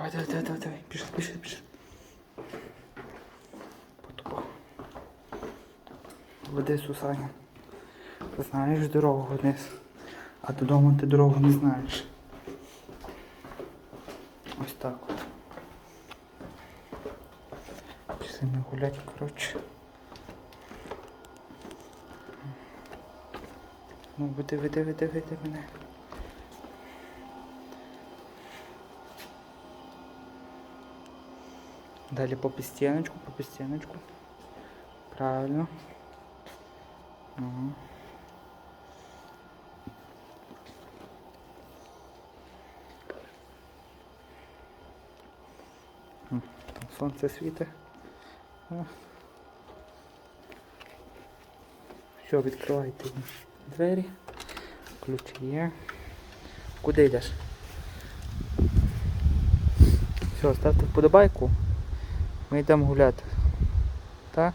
Давай, давай, давай, давай, давай. Пішли, пішли, пішли. Потупав. Веди Сусаня. Знаєш дорогу вниз. А додому ти дорогу не знаєш. Ось так от. Пішли ми гуляти, коротше. Ну, веди, веди, веди, веди мене. Далі по пістіночку, по пістіночку. Правильно. Там сонце світить. Все, відкривайте двері. Ключі є. Куди йдеш? Все, ставте вподобайку. Ми йдемо гуляти. Так?